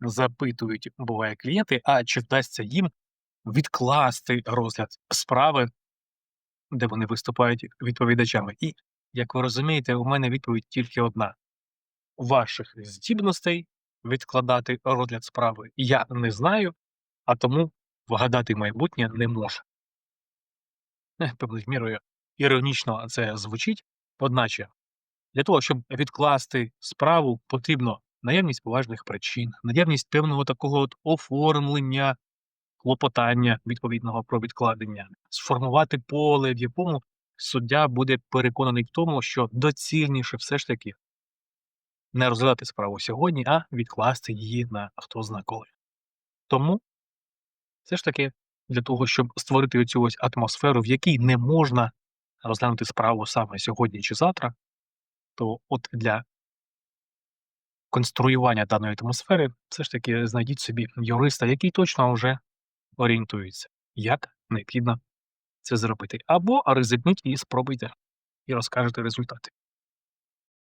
запитують, буває, клієнти, а чи вдасться їм відкласти розгляд справи, де вони виступають відповідачами. І, як ви розумієте, у мене відповідь тільки одна: ваших здібностей відкладати розгляд справи я не знаю, а тому вгадати майбутнє не можу. Е, Певною мірою іронічно це звучить, одначе для того, щоб відкласти справу, потрібно наявність поважних причин, наявність певного такого от оформлення клопотання відповідного про відкладення, сформувати поле, в якому суддя буде переконаний в тому, що доцільніше все ж таки не розглядати справу сьогодні, а відкласти її на хто зна коли. Тому все ж таки для того, щоб створити оцю ось атмосферу, в якій не можна розглянути справу саме сьогодні чи завтра, то от для конструювання даної атмосфери все ж таки знайдіть собі юриста, який точно вже орієнтується, як необхідно це зробити. Або ризикніть і спробуйте, і розкажете результати.